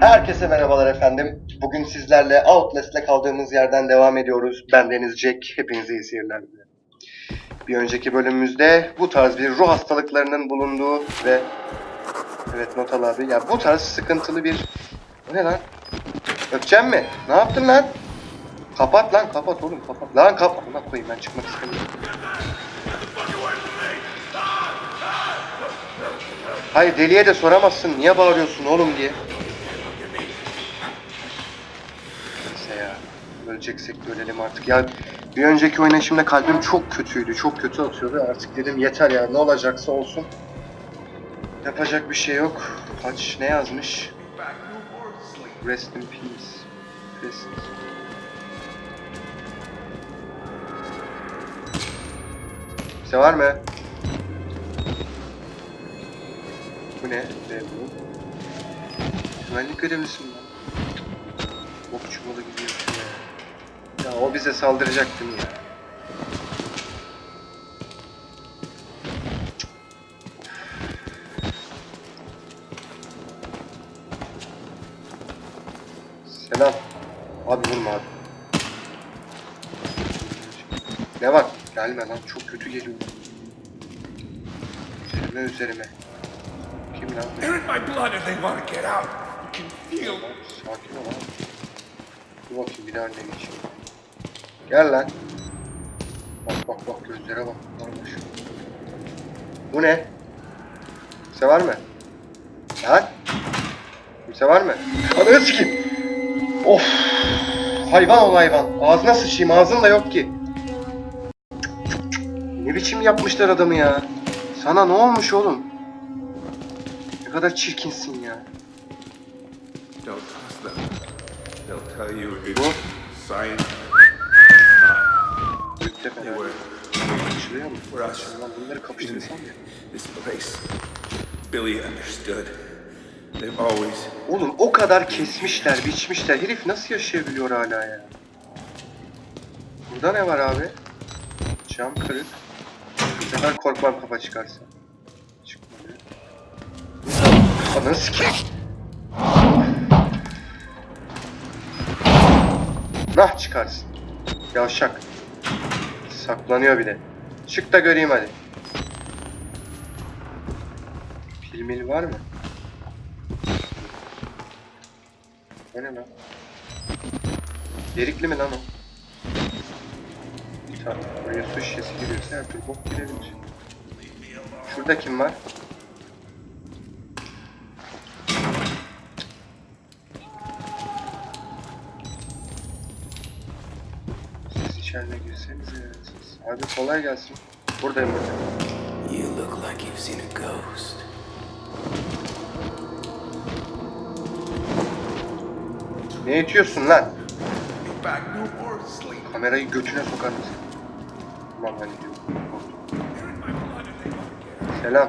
Herkese merhabalar efendim. Bugün sizlerle Outlast'le kaldığımız yerden devam ediyoruz. Ben Deniz Jack. Hepinize iyi seyirler. Bir önceki bölümümüzde bu tarz bir ruh hastalıklarının bulunduğu ve Evet not al abi. Ya bu tarz sıkıntılı bir... Bu ne lan? Öpeceğim mi? Ne yaptın lan? Kapat lan kapat oğlum kapat. Lan kapat. Lan koyayım ben çıkmak istemiyorum. Hayır deliye de soramazsın. Niye bağırıyorsun oğlum diye. Öleceksek de ölelim artık. Ya bir önceki oynayışımda kalbim çok kötüydü. Çok kötü atıyordu. Artık dedim yeter ya. Ne olacaksa olsun. Yapacak bir şey yok. Kaç ne yazmış? Rest in peace. Rest. Kimse var mı? Bu ne? Ne bu? Güvenlik görevlisi mi lan? Bok çuvalı gidiyorsun ya. O bize saldıracak değil mi ya? Selam. Abi vurma abi. Ne var? Gelme lan çok kötü geliyor. Üzerime üzerime. Kim lan? They're in my blood and they want to get out. You can feel. Sakin ol abi. Dur bakayım bir daha önüne geçeyim. Gel lan. Bak bak bak gözlere bak. Varmış. Bu ne? Kimse var mı? Lan? Kimse var mı? Ananı sikeyim. Of. Hayvan ol hayvan. Ağzına sıçayım ağzın da yok ki. Ne biçim yapmışlar adamı ya. Sana ne olmuş oğlum? Ne kadar çirkinsin ya. Don't trust them. They'll tell you it's science. They fena. Açılıyor mu? Burası. Açılıyor lan bunları kapıştırsam ya. this place. Billy understood. They've always. Oğlum o kadar kesmişler, biçmişler. Herif nasıl yaşayabiliyor hala ya? Burada ne var abi? Cam kırık. Bu sefer korkmam kafa çıkarsa. Çıkmadı. Ananı sikeyim. Nah çıkarsın. Yavşak. Saklanıyor bir de. Çık da göreyim hadi. Pil mil var mı? O ne lan? Yerikli mi lan o? Tamam, buraya su şişesi giriyorsa her türlü bok girebilir. Şurada kim var? Siz. Abi kolay gelsin. Buradayım burada. You look like you've seen a ghost. Ne itiyorsun lan? Kamerayı götüne sokar mısın? Tamam ben gidiyorum. Selam.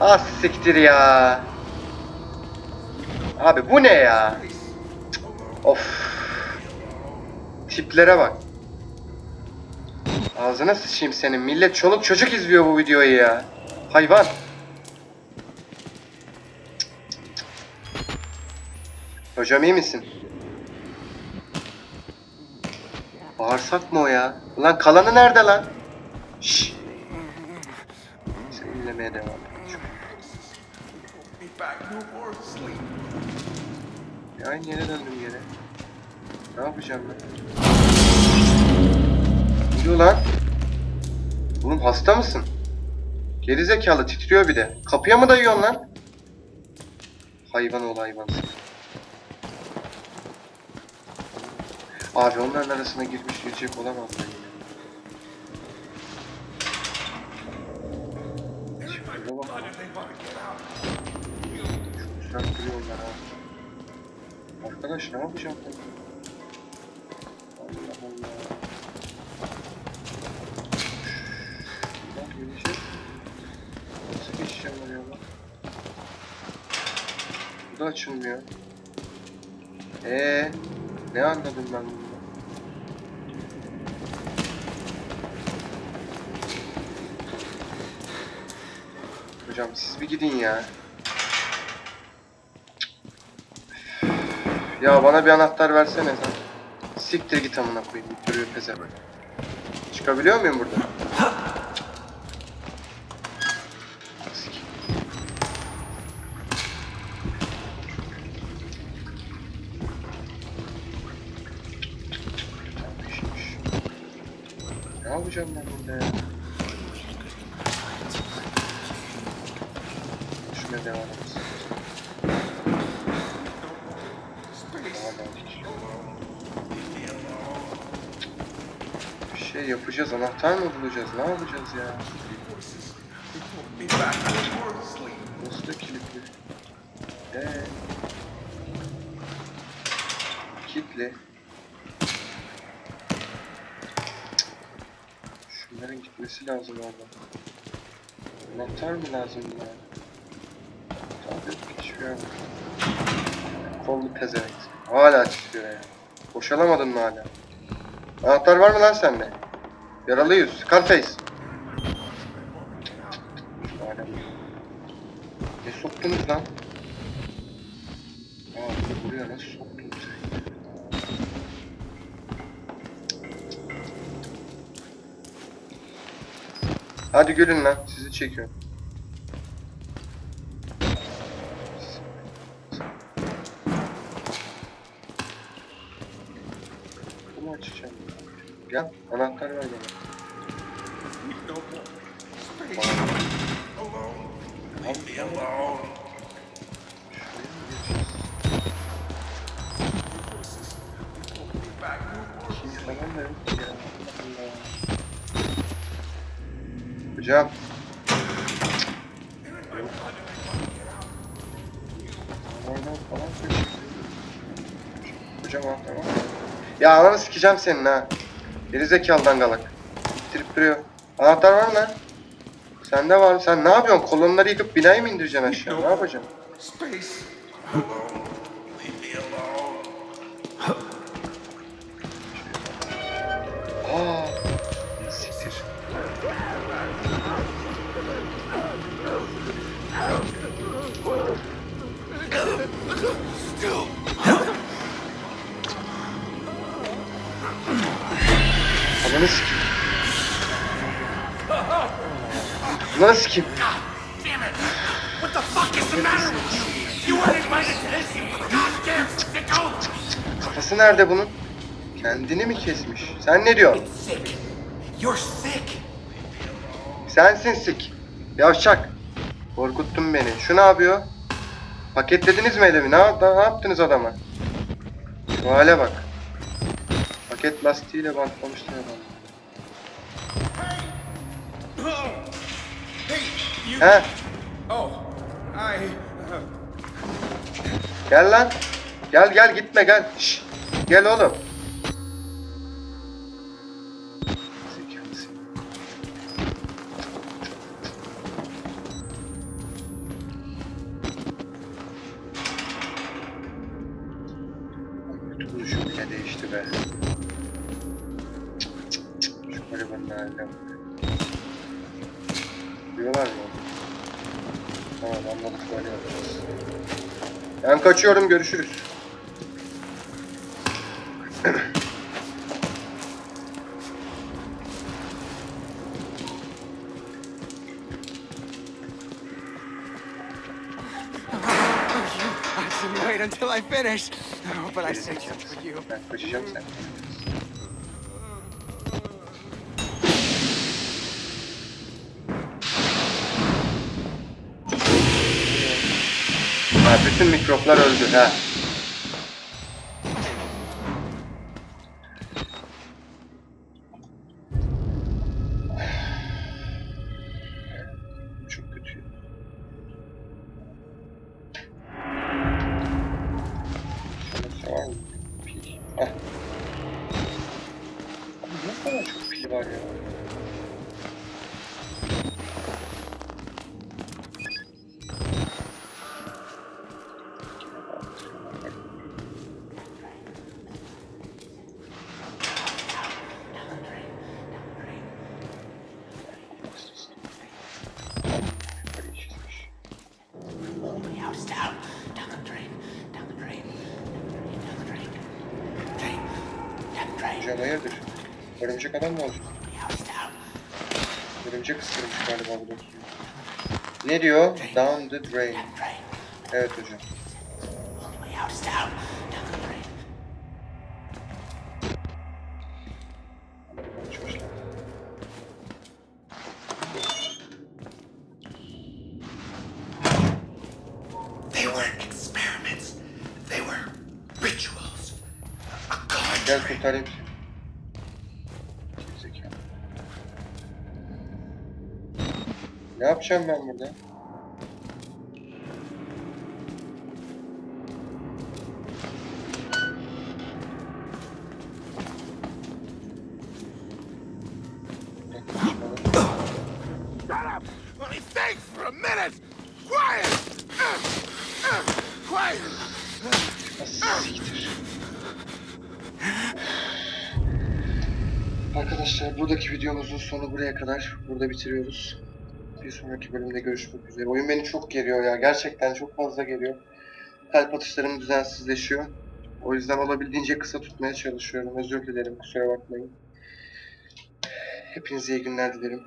Ah siktir ya. Abi bu ne ya? Cık, Of. Tiplere bak. Ağzına sıçayım senin. Millet çoluk çocuk izliyor bu videoyu ya. Hayvan. Hocam iyi misin? Bağırsak mı o ya? Ulan kalanı nerede lan? Şşş. Seni dinlemeye devam et. Aynı yere döndüm. Ne yapacağım ben? Ne oluyor lan? Oğlum hasta mısın? Gerizekalı titriyor bir de. Kapıya mı dayıyorsun lan? Hayvan ol hayvan. Abi onların arasına girmiş girecek olamaz ben in my Şuraya da açılmıyor. Ee, ne anladım ben bunu? Hocam siz bir gidin ya. Ya bana bir anahtar versene sen. Siktir git amına koyayım. Duruyor peze böyle. Çıkabiliyor muyum burada? Ne yapacağım ben burada ya? Şuna devam et. Bir şey yapacağız. Anahtar mı bulacağız? Ne yapacağız ya? Da kilitli? Ee. Kilitli. Gitmesi lazım orada. Anahtar mı lazım buna? Tabii yok. Kollu pezevenk. Hala titriyor ya. Boşalamadın mı hala? Anahtar var mı lan sende? Yaralı yüz. Scarface. Ne soktunuz lan? Aa buraya nasıl soktunuz? Hadi gülün lan. Sizi çekiyorum. Bunu açacağım. Gel. Anahtar ver bana. No Var mı? Ya ananı sikeceğim senin ha. Gerizekalı dangalak. İttirip duruyor. Anahtar var mı? Sende var. Sen ne yapıyorsun? Kolonları yıkıp binayı mı indireceksin aşağı? Ne yapacaksın? Aa. This, you goddamn sicko! Kafası nerede bunun? Kendini mi kesmiş? Sen ne diyorsun? Sensin sik. Yavşak. Korkuttun beni. Şu ne yapıyor? Paketlediniz mi? Ne, ne, ne yaptınız adama? Şu hale bak. Paket lastiğiyle. Hey, you. He? Gel lan. Gel gel gitme gel. Şş. Gel oğlum. Duruşum bile değişti be. Haline bak. Diyorlar mı? Tamam anladık yapacağız. Ben kaçıyorum görüşürüz. I until. Oh, but I saved Gerizekalı. some for you. Ben kaçacağım sen. Ha, bütün mikroplar öldü ha. Çok kötü. Ne kadar çok var ya. down, it's down. Down the drain, down the drain. Down the drain, drain. Down the drain. Hocam hayırdır? Örümcek adam mı oldu? Örümcek ısırmış galiba bu Ne diyor? Down the drain. Evet hocam. Gel kurtarayım seni. Ne yapacağım ben burada? Arkadaşlar buradaki videomuzun sonu buraya kadar. Burada bitiriyoruz. Bir sonraki bölümde görüşmek üzere. Oyun beni çok geriyor ya. Gerçekten çok fazla geliyor. Kalp atışlarım düzensizleşiyor. O yüzden olabildiğince kısa tutmaya çalışıyorum. Özür dilerim. Kusura bakmayın. Hepinize iyi günler dilerim.